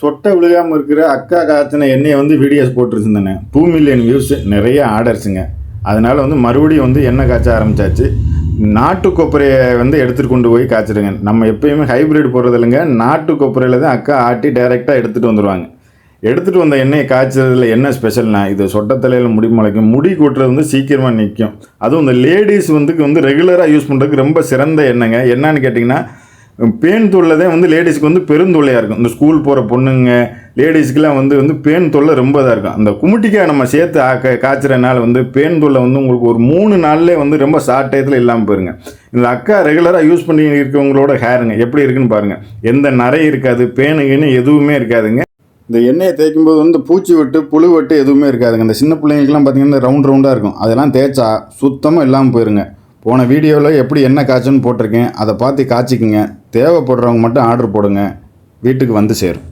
சொட்டை விழுகாமல் இருக்கிற அக்கா காய்ச்சின எண்ணெயை வந்து வீடியோஸ் போட்டுருந்தானே. டூ மில்லியன் வியூஸ் நிறைய ஆர்டர்ஸுங்க அதனால் வந்து மறுபடியும் வந்து எண்ணெய் காய்ச்ச ஆரம்பிச்சாச்சு? நாட்டு கொப்பரையை வந்து எடுத்துகிட்டு கொண்டு போய் காய்ச்சிடுங்க. நம்ம எப்பயுமே ஹைப்ரிட் போடுறது இல்லைங்க. நாட்டு கொப்பரையில் தான் அக்கா ஆட்டி டைரெக்டாக எடுத்துகிட்டு வந்துடுவாங்க எடுத்துகிட்டு வந்த எண்ணெயை காய்ச்சறதுல என்ன ஸ்பெஷல்னா இது சொட்ட தலையில் முடி முளைக்கும். முடி கொட்டுறது வந்து சீக்கிரமாக நிற்கும். அதுவும் இந்த லேடிஸ் வந்து வந்து ரெகுலராக யூஸ் பண்ணுறதுக்கு ரொம்ப சிறந்த எண்ணெய்ங்க. என்னன்னு கேட்டிங்கன்னா பேன் தொல்லை தான் வந்து லேடிஸ்க்கு வந்து பெருந்தொல்லையாக இருக்கும். இந்த ஸ்கூல் போகிற பொண்ணுங்க லேடிஸ்க்கெலாம் வந்து வந்து பேன் தொல்லை ரொம்ப இதாக இருக்கும். அந்த குமுட்டிக்காய் நம்ம சேர்த்து ஆக்க காய்ச்சறனால வந்து பேன் தொல்லை வந்து உங்களுக்கு ஒரு மூணு நாள்லேயே வந்து ரொம்ப ஷார்ட் டயத்தில் இல்லாமல் போயிருங்க. இந்த அக்கா ரெகுலராக யூஸ் பண்ணி இருக்கவங்களோட ஹேருங்க எப்படி இருக்குன்னு பாருங்கள் எந்த நரை இருக்காது பேனுங்கன்னு எதுவுமே இருக்காதுங்க. இந்த எண்ணெயை தேய்க்கும் போது வந்து பூச்சி வெட்டு புழு வெட்டு எதுவுமே இருக்காதுங்க. இந்த சின்ன பிள்ளைங்களுக்குலாம் பார்த்தீங்கன்னா ரவுண்ட் ரவுண்டாக இருக்கும். அதெல்லாம் தேய்ச்சா சுத்தமாக இல்லாமல் போயிருங்க. போன வீடியோவில் எப்படி என்ன காய்ச்சுன்னு போட்டிருக்கேன். அதை பார்த்து காய்ச்சிக்குங்க. தேவைப்படுறவங்க மட்டும் ஆர்டர் போடுங்க. வீட்டுக்கு வந்து சேரும்.